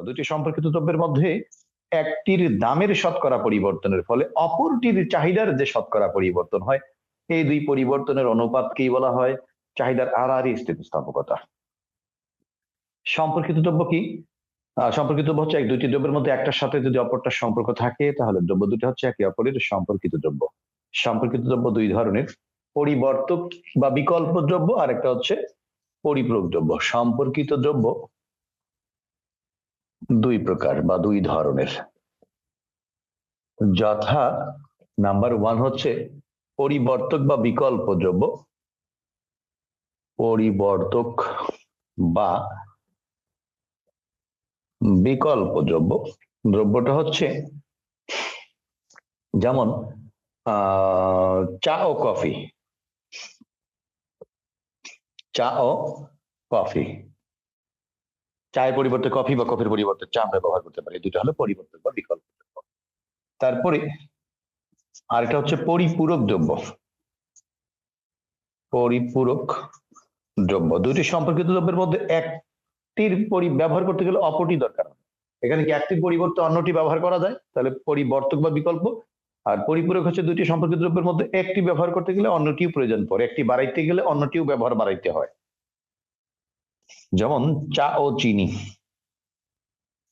সম্পর্কতা দুটি সম্পর্কিত দ্রব্যের মধ্যে একটির দামের শতকরা পরিবর্তনের ফলে অপরটির চাহিদার যে শতকরা পরিবর্তন হয়, এই দুই পরিবর্তনের অনুপাতকেই বলা হয়? চাহিদার আড়াআড়ি স্থিতিস্থাপকতা। সম্পর্কিত দ্রব্য কি? সম্পর্কিত দ্রব্য হচ্ছে এক, দুইটি দ্রব্যের মধ্যে একটার সাথে যদি অপরটার সম্পর্ক থাকে, তাহলে দ্রব্য দুটি হচ্ছে একে অপরের সম্পর্কিত দ্রব্য। সম্পর্কিত দ্রব্য দুই ধরনের, পরিবর্তক বা বিকল্প দ্রব্য আর একটা হচ্ছে পরিপূরক দ্রব্য। সম্পর্কিত দ্রব্য দুই প্রকার বা দুই ধরনের। যথা নাম্বার ওয়ান হচ্ছে পরিবর্তক বা বিকল্প দ্রব্য পরিবর্তক বা বিকল্প দ্রব্য দ্রব্যটা হচ্ছে যেমন চা ও কফি। চা ও কফি। চায়ের পরিবর্তে কফি বা কফির পরিবর্তে চা আমরা ব্যবহার করতে পারি। দুটো হলো পরিবর্তক বা বিকল্প। তারপরে আরেকটা হচ্ছে পরিপূরক দ্রব্য। পরিপূরক দ্রব্য। দুটি সম্পর্কিত দ্রব্যের মধ্যে একটির পরি ব্যবহার করতে গেলে অপরটি দরকার। এখানে কি একটির পরিবর্তে অন্যটি ব্যবহার করা যায়? তাহলে পরিবর্তক বা বিকল্প। আর পরিপূরক হচ্ছে দুটি সম্পর্কিত দ্রব্যের মধ্যে একটি ব্যবহার করতে গেলে অন্যটিও প্রয়োজন পড়ে। একটি বাড়াইতে গেলে অন্যটিও ব্যবহার বাড়াইতে হয়। যেমন চা ও চিনি,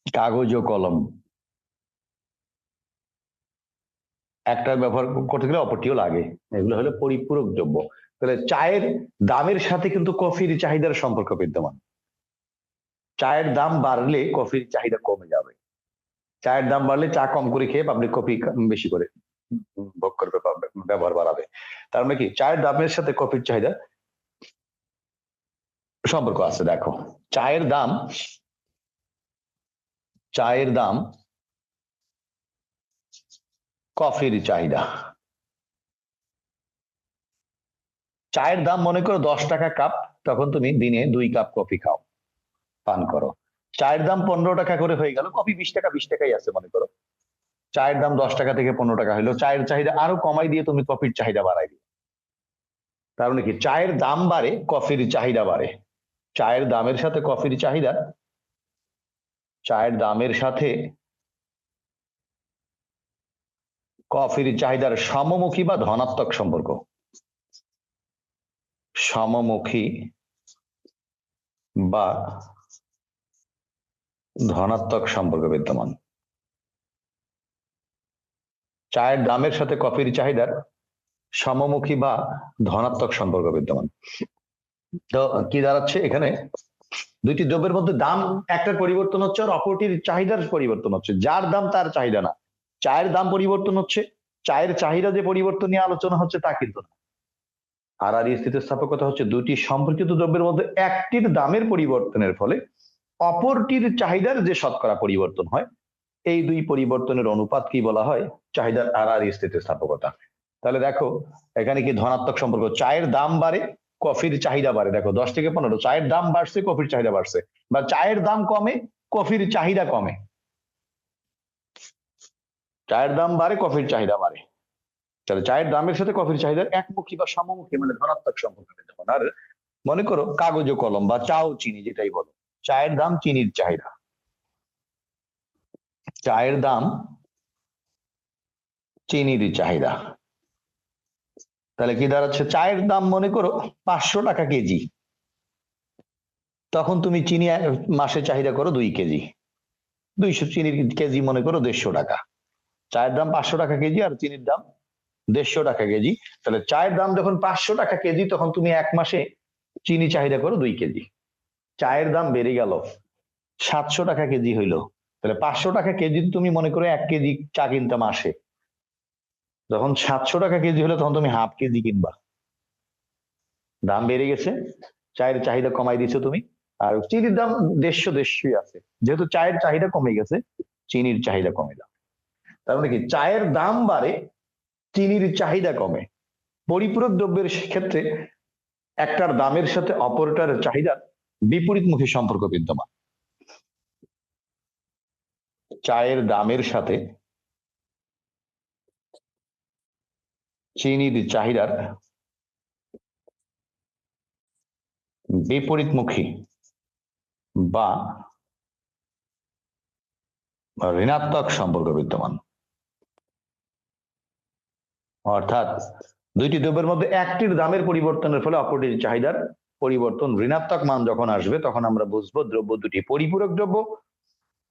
কাগজ ও কলম। একটা ব্যবহার করতে গেলে অপরটিও লাগে। এগুলো হলো পরিপূরক দ্রব্য। তাহলে চায়ের দামের সাথে কিন্তু কফির চাহিদার সম্পর্ক বিদ্যমান। চায়ের দাম বাড়লে কফির চাহিদা কমে যাবে। চায়ের দাম বাড়লে চা কম করে খেয়ে পাবলিক কফি বেশি করে ভোগ করবে ব্যবহার বাড়াবে। তার মানে কি? চায়ের দামের সাথে কফির চাহিদা সম্পর্ক আছে, দেখো। চায়ের দাম চায়ের দাম কফির চাহিদা। চায়ের দাম মনে করো দশ টাকা কাপ, তখন তুমি দিনে দুই কাপ কফি খাও, পান করো। চায়ের দাম পনেরো টাকা করে হয়ে গেল, কফি বিশ টাকা, বিশ টাকাই আছে মনে করো। চায়ের দাম দশ টাকা থেকে পনেরো টাকা হলো, চায়ের চাহিদা আরও কমাই দিয়ে তুমি কফির চাহিদা বাড়াই দিও। তার মানে কি? চায়ের দাম বাড়ে, কফির চাহিদা বাড়ে। চায়ের দামের সাথে কফির চাহিদা, চায়ের দামের সাথে কফির চাহিদার সমমুখী বা ধনাত্মক সম্পর্ক। সমমুখী বা ধনাত্মক সম্পর্ক বিদ্যমান। চায়ের দামের সাথে কফির চাহিদার সমমুখী বা ধনাত্মক সম্পর্ক বিদ্যমান। তো কি দাঁড়াচ্ছে এখানে? দুইটি দ্রব্যের মধ্যে দাম একটা পরিবর্তন হচ্ছে আর অপরটির চাহিদার পরিবর্তন হচ্ছে। যার দাম তার চাহিদা না। চায়ের দাম পরিবর্তন হচ্ছে। চায়ের চাহিদা যে পরিবর্তন নিয়ে আলোচনা হচ্ছে তা কিন্তু না। আর আর স্থিতিস্থাপকতা হচ্ছে দুটি সম্পর্কিত দ্রব্যের মধ্যে একটির দামের পরিবর্তনের ফলে অপরটির চাহিদার যে শতকরা পরিবর্তন হয়, এই দুই পরিবর্তনের অনুপাত কি বলা হয়? চাহিদার আর আর স্থিতিস্থাপকতা। তাহলে দেখো, এখানে কি ধনাত্মক সম্পর্ক? চায়ের দাম বাড়ে কফির চাহিদা বাড়ে। দেখো, দশ থেকে পনেরো, চায়ের দাম বাড়ছে, কফির চাহিদা বাড়ছে। বা চায়ের দাম কমে, কফির চাহিদা কমে। চায়ের দাম বাড়ে, কফির চাহিদা বাড়ে। তাহলে চায়ের দামের সাথে কফির চাহিদার একমুখী বা সমমুখী মানে ধনাত্মক সম্পর্ক বিদ্যমান আর মনে করো, কাগজ কলম বা চা ও চিনি যেটাই বলো, চায়ের দাম চিনির চাহিদা। চায়ের দাম চিনির চাহিদা। তাহলে কি দাঁড়াচ্ছে? চায়ের দাম মনে করো পাঁচশো টাকা কেজি। তখন তুমি চিনি মাসে চাহিদা করো দুই কেজি। দুইশো চিনির কেজি মনে করো দেড়শো টাকা। চায়ের দাম পাঁচশো টাকা কেজি আর চিনির দাম দেড়শো টাকা কেজি। তাহলে চায়ের দাম যখন পাঁচশো টাকা কেজি, তখন তুমি এক মাসে চিনি চাহিদা করো দুই কেজি। চায়ের দাম বেড়ে গেল, সাতশো টাকা কেজি হইল। তাহলে পাঁচশো টাকা কেজি তুমি মনে করো এক কেজি চা কিনতে মাসে। যখন সাতশো টাকা কেজি হলে, তখন তুমি হাফ কেজি কিনবা। দাম বেড়ে গেছে, চায়ের চাহিদা কমাই দিছো তুমি। আর চিনির দাম দেড়শো দেড়শোই আছে। যেহেতু চায়ের চাহিদা কমে গেছে, চিনির চাহিদা কমে যাবে তার মানে কি, চায়ের দাম বাড়ে, চিনির চাহিদা কমে। পরিপূরক দ্রব্যের ক্ষেত্রে একটার দামের সাথে অপরটার চাহিদার বিপরীতমুখী সম্পর্ক বিদ্যমান। চায়ের দামের সাথে চিনির চাহিদার বিপরীতমুখী বা ঋণাত্মক সম্পর্ক বিদ্যমান। অর্থাৎ দুইটি দ্রব্যের মধ্যে একটির দামের পরিবর্তনের ফলে অপরটির চাহিদার পরিবর্তন, ঋণাত্মক মান যখন আসবে তখন আমরা বুঝব দ্রব্য দুটি পরিপূরক দ্রব্য।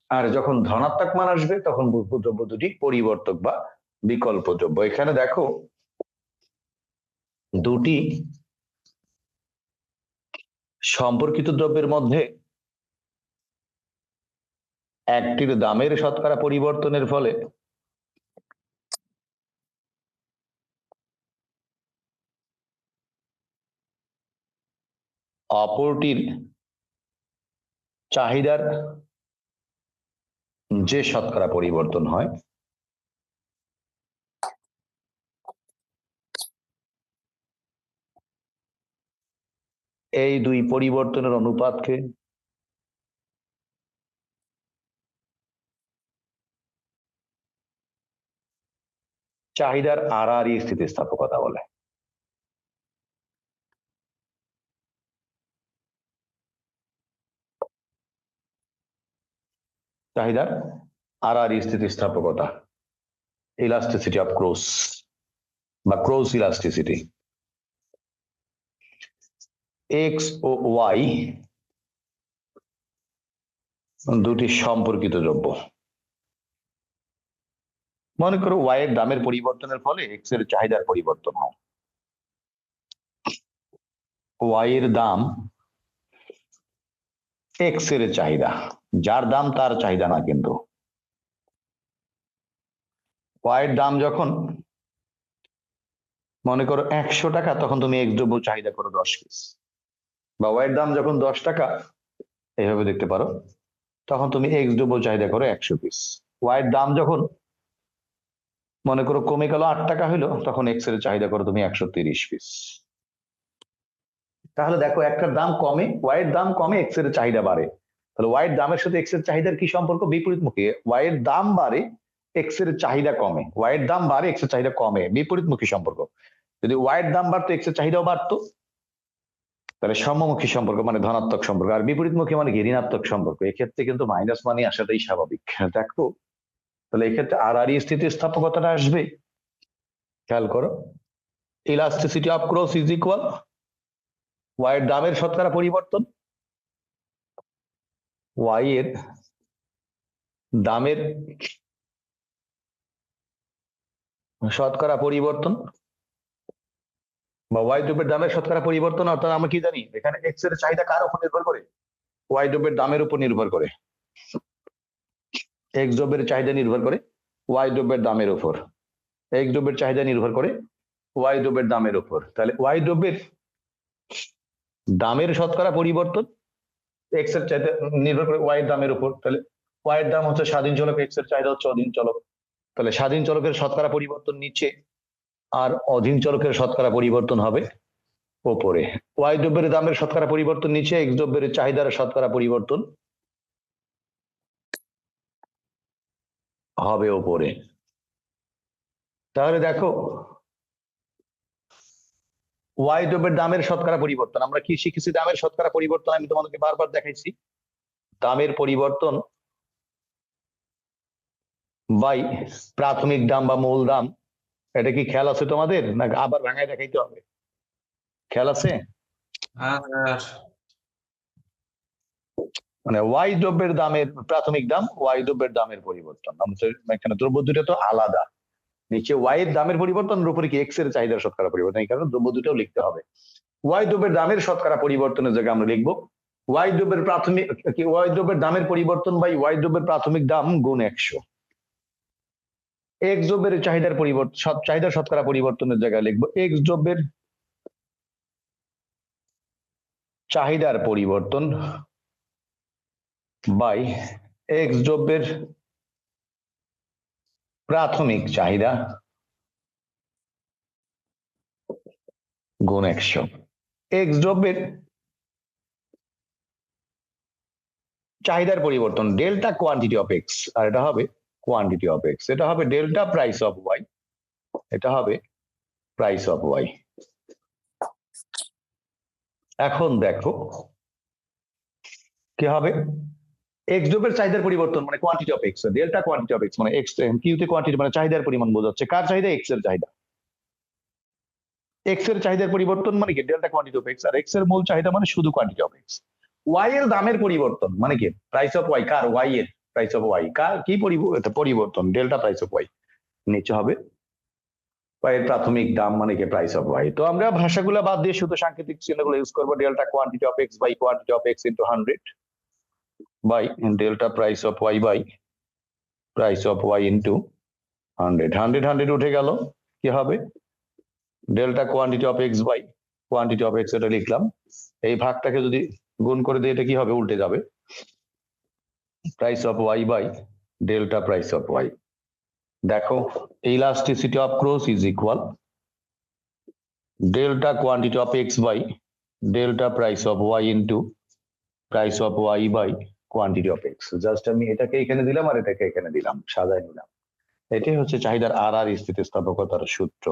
আর যখন ধনাত্মক মান আসবে তখন বুঝব দ্রব্য দুটি পরিবর্তক বা বিকল্প দ্রব্য। এখানে দেখো দুটি সম্পর্কিত দ্রব্যের মধ্যে একটির দামের শতকরা পরিবর্তনের ফলে অপরটির চাহিদার যে শতকরা পরিবর্তন হয় এই দুই পরিবর্তনের অনুপাতকে চাহিদার আড়াআড়ি স্থিতিস্থাপকতা বলে। চাহিদার আড়াআড়ি স্থিতিস্থাপকতা ইলাস্টিসিটি অফ ক্রোস বা ক্রোস ইলাস্টিসিটি এক্স ও ওয়াই দুটি সম্পর্কিত দ্রব্য। মনে করো ওয়াই এর দামের পরিবর্তনের ফলে এক্সের চাহিদার পরিবর্তন হয়। ওয়াই এর দাম এক্সের চাহিদা, যার দাম তার চাহিদা না কিন্তু। ওয়াই এর দাম যখন মনে করো একশো টাকা, তখন তুমি এক্স দ্রব্য চাহিদা করো দশ পিস বা ওয়াই এর দাম যখন দশ টাকা, এইভাবে দেখতে পারো, তখন তুমি এক্স দ্রব্য চাহিদা করো একশো পিস ওয়াইয়ের দাম যখন মনে করো কমে গেল আট টাকা হইল, তখন এক্সের চাহিদা করো তুমি একশো তিরিশ পিস তাহলে দেখো একটার দাম কমে ওয়াই এর দাম কমে এক্সের চাহিদা বাড়ে। তাহলে ওয়াইয়ের দামের সাথে এক্সের চাহিদার কি সম্পর্ক? বিপরীতমুখী। ওয়াই এর দাম বাড়ে এক্সের চাহিদা কমে। ওয়াইয়ের দাম বাড়ে এক্সের চাহিদা কমে। বিপরীতমুখী সম্পর্ক। যদি ওয়াইয়ের দাম বাড়তো এক্সের চাহিদাও বাড়তো। তাহলে সমমুখী সম্পর্ক মানে ধনাত্মক সম্পর্ক, আর বিপরীতমুখী মানে ঋণাত্মক সম্পর্ক। এক্ষেত্রে কিন্তু মাইনাস মানি আসাটাই স্বাভাবিক। দেখো তাহলে এক্ষেত্রে আর আর স্থিতিস্থাপকতাটা আসবে। খেয়াল করো। Elasticity of cross is equal Y দামের শতকরা পরিবর্তন। ওয়াই এর দামের শতকরা পরিবর্তন। বা ওয়াই দ্রব্যের দামের শতকরা পরিবর্তন, অর্থাৎ আমরা কি জানি? এখানে এক্সের চাহিদা কার উপর নির্ভর করে? ওয়াই দ্রব্যের দামের উপর নির্ভর করে। এক্স দ্রব্যের চাহিদা নির্ভর করে ওয়াই দ্রব্যের দামের উপর। এক্স দ্রব্যের চাহিদা নির্ভর করে ওয়াই দ্রব্যের দামের উপর। তাহলে ওয়াই দ্রব্যের দামের শতকরা পরিবর্তন এক্সের চাহিদা নির্ভর করে ওয়াই দামের উপর। তাহলে ওয়াই এর দাম হচ্ছে স্বাধীন চলক এক্সের চাহিদা হচ্ছে অধীন চলক। তাহলে স্বাধীন চলকের শতকরা পরিবর্তন নিচে আর অধীন চলকের শতকরা পরিবর্তন হবে ওপরে। ওয়াই দ্রব্যের দামের শতকরা পরিবর্তন নিচে এক্স দ্রব্যের চাহিদার শতকরা পরিবর্তন হবে ওপরে। তাহলে দেখো ওয়াই দ্রব্যের দামের শতকরা পরিবর্তন, আমরা কি শিখেছি দামের শতকরা পরিবর্তন? আমি তোমাদেরকে বারবার দেখাইছি। দামের পরিবর্তন বাই প্রাথমিক দাম বা মূল দাম এটা কি খেয়াল আছে তোমাদের? না আবার ভাঙায় দেখাইতে হবে? খেয়াল আছে? হ্যাঁ মানে ওয়াই দ্রব্যের দামের প্রাথমিক দাম ওয়াই দ্রব্যের দামের পরিবর্তন। আমাদের এখানে দ্রব্য দুটো তো আলাদা। নিচে ওয়াই এর দামের পরিবর্তনের উপরে কি এক্সের চাহিদার শতকরা পরিবর্তন? এই কারণে দ্রব্য দুটাও লিখতে হবে। ওয়াই দ্রব্যের দামের শতকরা পরিবর্তনের জায়গায় আমরা লিখব। ওয়াই দ্রব্যের প্রাথমিক ওয়াই দ্রব্যের দামের পরিবর্তন বাই ওয়াই দ্রব্যের প্রাথমিক দাম গুণ একশো। এক্স দ্রব্যের চাহিদার পরিবর্তন চাহিদার শতকরা পরিবর্তনের জায়গায় লিখব এক্স দ্রব্যের চাহিদার পরিবর্তন বাই এক্স দ্রব্যের প্রাথমিক চাহিদা গুণ একশো। এক্স দ্রব্যের চাহিদার পরিবর্তন ডেল্টা কোয়ান্টিটি অফ এক্স আর এটা হবে কোয়ান্টিটি অফ এক্স এটা হবে ডেল্টা প্রাইস অফ ওয়াই এটা হবে প্রাইস অফ ওয়াই এখন দেখো, কি হবে? এক্স ড্রপের চাহিদার পরিবর্তন মানে quantity of X delta quantity of X মানে এক্স কিউতে কোয়ান্টিটি মানে চাহিদার পরিমাণ বোঝাচ্ছে। কার চাহিদা? এক্সের চাহিদা। এক্সের চাহিদার পরিবর্তন মানে কি? ডেল্টা কোয়ান্টিটি অফ এক্স আর এক্সের মূল চাহিদা মানে শুধু কোয়ান্টিটি অফ এক্স ওয়াই এর দামের পরিবর্তন মানে কি? প্রাইস অফ ওয়াই কার? ওয়াই এর। প্রাইস অফ ওয়াই কার কি পরিবর্তন ডেল্টা প্রাইস অফ ওয়াই নিচে হবে। এর প্রাথমিক দাম মানে কি? প্রাইস অফ ওয়াই তো আমরা ভাষাগুলো বাদ দিয়ে শুধু সাংকেতিক চিহ্নগুলো ইউজ করব delta quantity of X by quantity of X into hundred by delta price of Y by price of Y into hundred hundred hundred উঠে গেল, কি হবে? Delta quantity of X by quantity of X এটা লিখলাম। এই ভাগটাকে যদি গুণ করে দিই, এটা কি হবে? উল্টে যাবে। Price of Y by delta price of Y দেখো, elasticity of cross is equal delta quantity of x by delta price of y into price of y by quantity of x. Just আমি এটাকে এখানে দিলাম আর এটাকে এখানে দিলাম, সাজায় নিলাম। এটাই হচ্ছে চাহিদার আর আর স্থিতিস্থাপকতার সূত্র।